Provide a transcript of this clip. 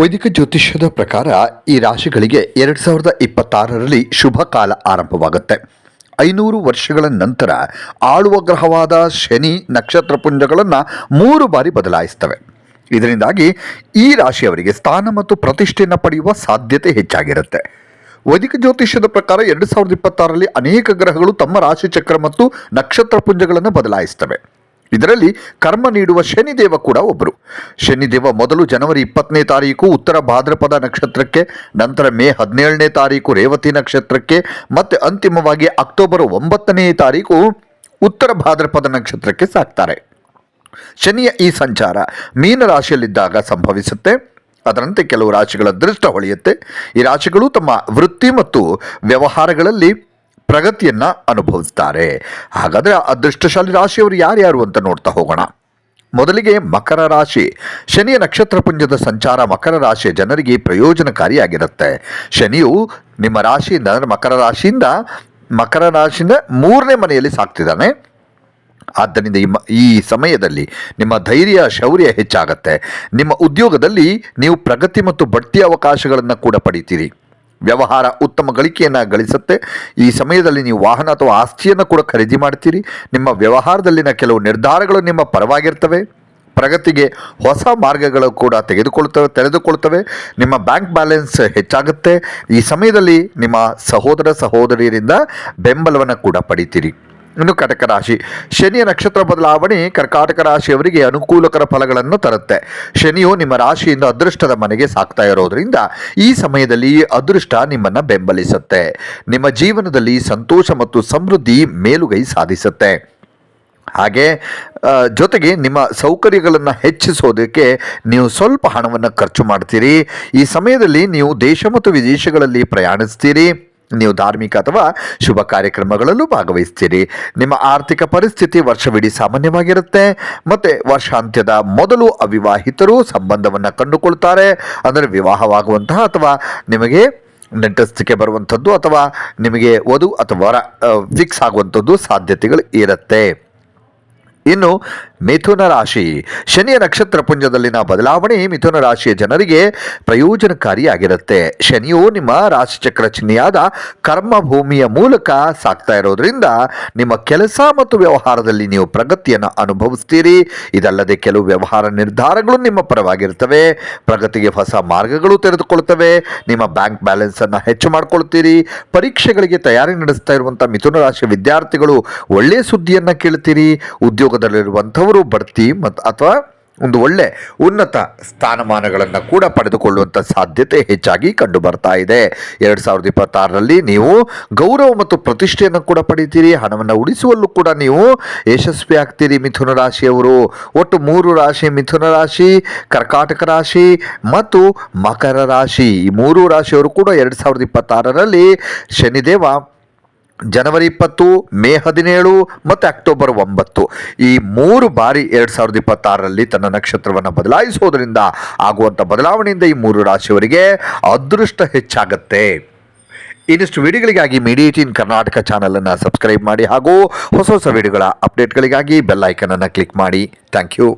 ವೈದಿಕ ಜ್ಯೋತಿಷ್ಯದ ಪ್ರಕಾರ ಈ ರಾಶಿಗಳಿಗೆ ಎರಡು ಸಾವಿರದ ಇಪ್ಪತ್ತಾರರಲ್ಲಿ ಶುಭ ಕಾಲ ಆರಂಭವಾಗುತ್ತೆ. ಐನೂರು ವರ್ಷಗಳ ನಂತರ ಆಳುವ ಗ್ರಹವಾದ ಶನಿ ನಕ್ಷತ್ರ ಪುಂಜಗಳನ್ನು ಮೂರು ಬಾರಿ ಬದಲಾಯಿಸ್ತವೆ. ಇದರಿಂದಾಗಿ ಈ ರಾಶಿಯವರಿಗೆ ಸ್ಥಾನ ಮತ್ತು ಪ್ರತಿಷ್ಠೆಯನ್ನು ಪಡೆಯುವ ಸಾಧ್ಯತೆ ಹೆಚ್ಚಾಗಿರುತ್ತೆ. ವೈದಿಕ ಜ್ಯೋತಿಷ್ಯದ ಪ್ರಕಾರ ಎರಡು ಸಾವಿರದ ಇಪ್ಪತ್ತಾರರಲ್ಲಿ ಅನೇಕ ಗ್ರಹಗಳು ತಮ್ಮ ರಾಶಿಚಕ್ರ ಮತ್ತು ನಕ್ಷತ್ರ ಪುಂಜಗಳನ್ನು ಬದಲಾಯಿಸ್ತವೆ. ಇದರಲ್ಲಿ ಕರ್ಮ ನೀಡುವ ಶನಿದೇವ ಕೂಡ ಒಬ್ಬರು ಶನಿದೇವ ಮೊದಲು ಜನವರಿ ಇಪ್ಪತ್ತನೇ ತಾರೀಕು, ಉತ್ತರ ಭಾದ್ರಪದ ನಕ್ಷತ್ರಕ್ಕೆ, ನಂತರ ಮೇ ಹದಿನೇಳನೇ ತಾರೀಕು, ರೇವತಿ ನಕ್ಷತ್ರಕ್ಕೆ, ಮತ್ತು ಅಂತಿಮವಾಗಿ ಅಕ್ಟೋಬರ್ ಒಂಬತ್ತನೇ ತಾರೀಕು, ಉತ್ತರ ಭಾದ್ರಪದ ನಕ್ಷತ್ರಕ್ಕೆ ಸಾಕ್ತಾರೆ. ಶನಿಯ ಈ ಸಂಚಾರ ಮೀನ ರಾಶಿಯಲ್ಲಿದ್ದಾಗ ಸಂಭವಿಸುತ್ತೆ. ಅದರಂತೆ ಕೆಲವು ರಾಶಿಗಳ ದೃಷ್ಟ ಹೊಳೆಯುತ್ತೆ. ಈ ರಾಶಿಗಳು ತಮ್ಮ ವೃತ್ತಿ ಮತ್ತು ವ್ಯವಹಾರಗಳಲ್ಲಿ ಪ್ರಗತಿಯನ್ನು ಅನುಭವಿಸ್ತಾರೆ. ಹಾಗಾದರೆ ಅದೃಷ್ಟಶಾಲಿ ರಾಶಿಯವರು ಯಾರ್ಯಾರು ಅಂತ ನೋಡ್ತಾ ಹೋಗೋಣ. ಮೊದಲಿಗೆ ಮಕರ ರಾಶಿ. ಶನಿಯ ನಕ್ಷತ್ರ ಪುಂಜದ ಸಂಚಾರ ಮಕರ ರಾಶಿಯ ಜನರಿಗೆ ಪ್ರಯೋಜನಕಾರಿಯಾಗಿರುತ್ತೆ. ಶನಿಯು ನಿಮ್ಮ ರಾಶಿಯಿಂದ, ಅಂದರೆ ಮಕರ ರಾಶಿಯಿಂದ ಮಕರ ರಾಶಿಯಿಂದ ಮೂರನೇ ಮನೆಯಲ್ಲಿ ಸಾಕ್ತಿದ್ದಾನೆ. ಆದ್ದರಿಂದ ಈ ಸಮಯದಲ್ಲಿ ನಿಮ್ಮ ಧೈರ್ಯ, ಶೌರ್ಯ ಹೆಚ್ಚಾಗತ್ತೆ. ನಿಮ್ಮ ಉದ್ಯೋಗದಲ್ಲಿ ನೀವು ಪ್ರಗತಿ ಮತ್ತು ಬಡ್ತಿ ಅವಕಾಶಗಳನ್ನು ಕೂಡ ಪಡಿತೀರಿ. ವ್ಯವಹಾರ ಉತ್ತಮ ಗಳಿಕೆಯನ್ನು ಗಳಿಸುತ್ತೆ. ಈ ಸಮಯದಲ್ಲಿ ನೀವು ವಾಹನ ಅಥವಾ ಆಸ್ತಿಯನ್ನು ಕೂಡ ಖರೀದಿ ಮಾಡ್ತೀರಿ. ನಿಮ್ಮ ವ್ಯವಹಾರದಲ್ಲಿನ ಕೆಲವು ನಿರ್ಧಾರಗಳು ನಿಮ್ಮ ಪರವಾಗಿರ್ತವೆ. ಪ್ರಗತಿಗೆ ಹೊಸ ಮಾರ್ಗಗಳು ಕೂಡ ತೆಗೆದುಕೊಳ್ತವೆ ತೆರೆದುಕೊಳ್ತವೆ ನಿಮ್ಮ ಬ್ಯಾಂಕ್ ಬ್ಯಾಲೆನ್ಸ್ ಹೆಚ್ಚಾಗುತ್ತೆ. ಈ ಸಮಯದಲ್ಲಿ ನಿಮ್ಮ ಸಹೋದರ, ಸಹೋದರಿಯರಿಂದ ಬೆಂಬಲವನ್ನು ಕೂಡ ಪಡಿತೀರಿ. ಇನ್ನು ಕಟಕ ರಾಶಿ. ಶನಿಯ ನಕ್ಷತ್ರ ಬದಲಾವಣೆ ಕರ್ಕಾಟಕ ರಾಶಿಯವರಿಗೆ ಅನುಕೂಲಕರ ಫಲಗಳನ್ನು ತರುತ್ತೆ. ಶನಿಯು ನಿಮ್ಮ ರಾಶಿಯಿಂದ ಅದೃಷ್ಟದ ಮನೆಗೆ ಸಾಕ್ತಾ ಇರೋದ್ರಿಂದ ಈ ಸಮಯದಲ್ಲಿ ಅದೃಷ್ಟ ನಿಮ್ಮನ್ನು ಬೆಂಬಲಿಸುತ್ತೆ. ನಿಮ್ಮ ಜೀವನದಲ್ಲಿ ಸಂತೋಷ ಮತ್ತು ಸಮೃದ್ಧಿ ಮೇಲುಗೈ ಸಾಧಿಸುತ್ತೆ. ಹಾಗೆ ಜೊತೆಗೆ ನಿಮ್ಮ ಸೌಕರ್ಯಗಳನ್ನು ಹೆಚ್ಚಿಸೋದಕ್ಕೆ ನೀವು ಸ್ವಲ್ಪ ಹಣವನ್ನು ಖರ್ಚು ಮಾಡ್ತೀರಿ. ಈ ಸಮಯದಲ್ಲಿ ನೀವು ದೇಶ ಮತ್ತು ವಿದೇಶಗಳಲ್ಲಿ ಪ್ರಯಾಣಿಸ್ತೀರಿ. ನೀವು ಧಾರ್ಮಿಕ ಅಥವಾ ಶುಭ ಕಾರ್ಯಕ್ರಮಗಳಲ್ಲೂ ಭಾಗವಹಿಸ್ತೀರಿ. ನಿಮ್ಮ ಆರ್ಥಿಕ ಪರಿಸ್ಥಿತಿ ವರ್ಷವಿಡೀ ಸಾಮಾನ್ಯವಾಗಿರುತ್ತೆ. ಮತ್ತು ವರ್ಷಾಂತ್ಯದ ಮೊದಲು ಅವಿವಾಹಿತರು ಸಂಬಂಧವನ್ನು ಕಂಡುಕೊಳ್ತಾರೆ. ಅಂದರೆ ವಿವಾಹವಾಗುವಂತಹ ಅಥವಾ ನಿಮಗೆ ನೆಂಟಸ್ಥಿಕೆ ಬರುವಂಥದ್ದು ಅಥವಾ ನಿಮಗೆ ವಧು ಅಥವಾ ವರ ಫಿಕ್ಸ್ ಆಗುವಂಥದ್ದು ಸಾಧ್ಯತೆಗಳು ಇರುತ್ತೆ. ಇನ್ನು ಮಿಥುನ ರಾಶಿ. ಶನಿಯ ನಕ್ಷತ್ರ ಪುಂಜದಲ್ಲಿನ ಬದಲಾವಣೆ ಮಿಥುನ ರಾಶಿಯ ಜನರಿಗೆ ಪ್ರಯೋಜನಕಾರಿಯಾಗಿರುತ್ತೆ. ಶನಿಯು ನಿಮ್ಮ ರಾಶಿಚಕ್ರ ಚಿಹ್ನೆಯಾದ ಕರ್ಮ ಭೂಮಿಯ ಮೂಲಕ ಸಾಕ್ತಾ ಇರೋದ್ರಿಂದ ನಿಮ್ಮ ಕೆಲಸ ಮತ್ತು ವ್ಯವಹಾರದಲ್ಲಿ ನೀವು ಪ್ರಗತಿಯನ್ನು ಅನುಭವಿಸ್ತೀರಿ. ಇದಲ್ಲದೆ ಕೆಲವು ವ್ಯವಹಾರ ನಿರ್ಧಾರಗಳು ನಿಮ್ಮ ಪರವಾಗಿರ್ತವೆ ಪ್ರಗತಿಗೆ ಹೊಸ ಮಾರ್ಗಗಳು ತೆರೆದುಕೊಳ್ತವೆ ನಿಮ್ಮ ಬ್ಯಾಂಕ್ ಬ್ಯಾಲೆನ್ಸನ್ನು ಹೆಚ್ಚು ಮಾಡ್ಕೊಳ್ತೀರಿ. ಪರೀಕ್ಷೆಗಳಿಗೆ ತಯಾರಿ ನಡೆಸ್ತಾ ಇರುವಂಥ ಮಿಥುನ ರಾಶಿಯ ವಿದ್ಯಾರ್ಥಿಗಳು ಒಳ್ಳೆಯ ಸುದ್ದಿಯನ್ನು ಕೇಳ್ತೀರಿ. ಉದ್ಯೋಗದಲ್ಲಿರುವಂಥವರು ಬಡ್ತಿ ಮತ್ತು ಅಥವಾ ಒಂದು ಒಳ್ಳೆ ಉನ್ನತ ಸ್ಥಾನಮಾನಗಳನ್ನು ಕೂಡ ಪಡೆದುಕೊಳ್ಳುವಂಥ ಸಾಧ್ಯತೆ ಹೆಚ್ಚಾಗಿ ಕಂಡು ಬರ್ತಾ ಇದೆ. ಎರಡು ಸಾವಿರದ ಇಪ್ಪತ್ತಾರರಲ್ಲಿ ನೀವು ಗೌರವ ಮತ್ತು ಪ್ರತಿಷ್ಠೆಯನ್ನು ಕೂಡ ಪಡೀತೀರಿ, ಹಣವನ್ನು ಉಳಿಸುವಲ್ಲೂ ಕೂಡ ನೀವು ಯಶಸ್ವಿ ಆಗ್ತೀರಿ ಮಿಥುನ ರಾಶಿಯವರು. ಒಟ್ಟು ಮೂರು ರಾಶಿ ಮಿಥುನ ರಾಶಿ, ಕರ್ಕಾಟಕ ರಾಶಿ ಮತ್ತು ಮಕರ ರಾಶಿ. ಈ ಮೂರು ರಾಶಿಯವರು ಕೂಡ ಎರಡು ಸಾವಿರದ ಇಪ್ಪತ್ತಾರರಲ್ಲಿ ಶನಿದೇವ ಜನವರಿ ಇಪ್ಪತ್ತು, ಮೇ ಹದಿನೇಳು ಮತ್ತು ಅಕ್ಟೋಬರ್ ಒಂಬತ್ತು. ಈ ಮೂರು ಬಾರಿ ಎರಡು ಸಾವಿರದ ಇಪ್ಪತ್ತಾರರಲ್ಲಿ ತನ್ನ ನಕ್ಷತ್ರವನ್ನು ಬದಲಾಯಿಸೋದ್ರಿಂದ ಆಗುವಂಥ ಬದಲಾವಣೆಯಿಂದ ಈ ಮೂರು ರಾಶಿಯವರಿಗೆ ಅದೃಷ್ಟ ಹೆಚ್ಚಾಗತ್ತೆ. ಇನ್ನಿಷ್ಟು ವಿಡಿಯೋಗಳಿಗಾಗಿ ಮೀಡಿಯೇಟಿನ್ ಕರ್ನಾಟಕ ಚಾನಲನ್ನು ಸಬ್ಸ್ಕ್ರೈಬ್ ಮಾಡಿ ಹಾಗೂ ಹೊಸ ಹೊಸ ವಿಡಿಯೋಗಳ ಅಪ್ಡೇಟ್ಗಳಿಗಾಗಿ ಬೆಲ್ ಐಕನನ್ನು ಕ್ಲಿಕ್ ಮಾಡಿ. Thank you.